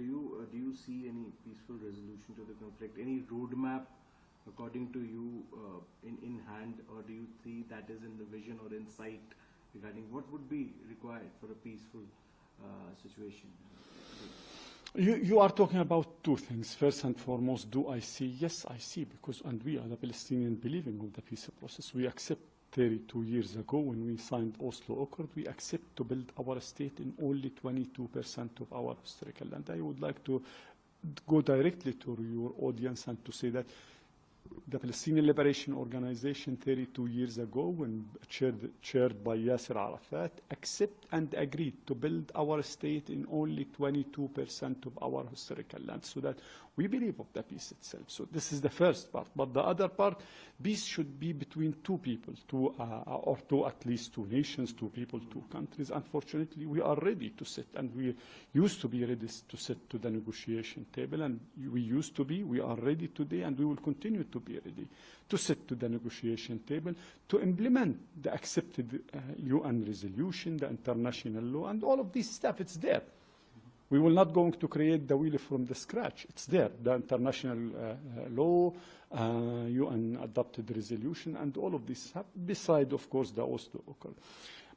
do you uh, do you see any peaceful resolution to the conflict? Any roadmap, according to you, uh, in in hand, or do you see that is in the vision or in sight regarding what would be required for a peaceful uh, situation? You, you are talking about two things. First and foremost, do I see? Yes, I see, because, and we are the Palestinian believing of the peace process. We accept 32 years ago when we signed Oslo Accord, we accept to build our state in only 22% of our historical land. I would like to go directly to your audience and to say that the Palestinian Liberation Organization 32 years ago, when chaired, chaired by Yasser Arafat, accept and agreed to build our state in only 22% of our historical land, so that we believe of the peace itself. So this is the first part. But the other part, peace should be between two people, two, uh, or two at least two nations, two people, two countries. Unfortunately, we are ready to sit, and we used to be ready to sit to the negotiation table, and we used to be, we are ready today, and we will continue to be ready to sit to the negotiation table to implement the accepted uh, UN resolution, the international law, and all of this stuff. It's there. We will not going to create the wheel from the scratch. It's there, the international uh, uh, law, UN adopted resolution, and all of this, beside, of course, the Oslo Accord.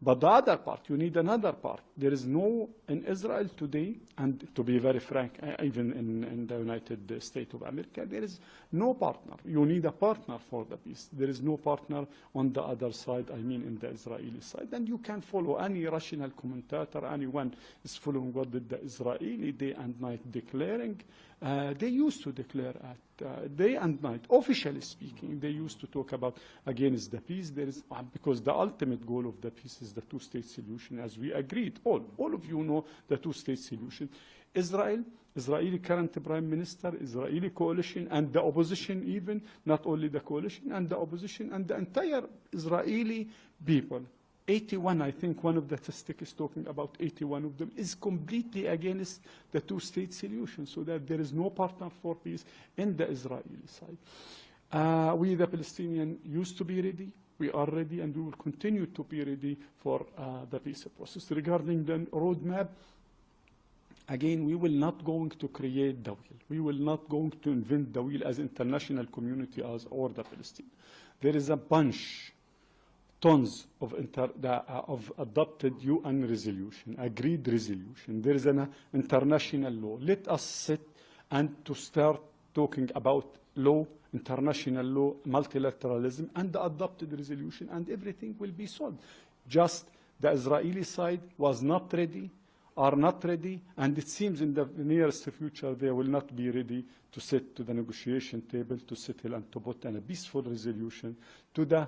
But the other part, you need another part. There is no, in Israel today, and to be very frank, uh, even in, in the United States of America, there is no partner. You need a partner for the peace. There is no partner on the other side, I mean in the Israeli side. And you can follow any rational commentator, anyone is following what the Israeli day and night declaring. Uh, they used to declare at uh, day and night, officially speaking, they used to talk about against the peace. There is uh, because the ultimate goal of the peace is the two-state solution, as we agreed. All, all of you know the two-state solution. Israel, Israeli current prime minister, Israeli coalition, and the opposition even, not only the coalition, and the opposition, and the entire Israeli people 81, I think one of the statistics is talking about 81 of them, is completely against the two-state solution, so that there is no partner for peace in the Israeli side. Uh, we, the Palestinians, used to be ready. We are ready, and we will continue to be ready for uh, the peace process. Regarding the roadmap, again, we will not going to create the wheel. We will not going to invent the wheel as international community as or the Palestine. There is a bunch tons of, inter, of adopted UN resolution, agreed resolution. There is an uh, international law. Let us sit and to start talking about law, international law, multilateralism, and the adopted resolution, and everything will be solved. Just the Israeli side was not ready, are not ready, and it seems in the nearest future they will not be ready to sit to the negotiation table to settle and to put in a peaceful resolution to the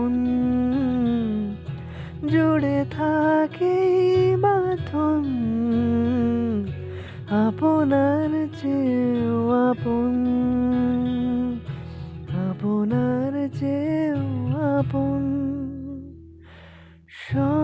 জুড়ে থাকে বাঁধন আপনার চেয়েও আপন। আপনার চেয়েও আপন। কমল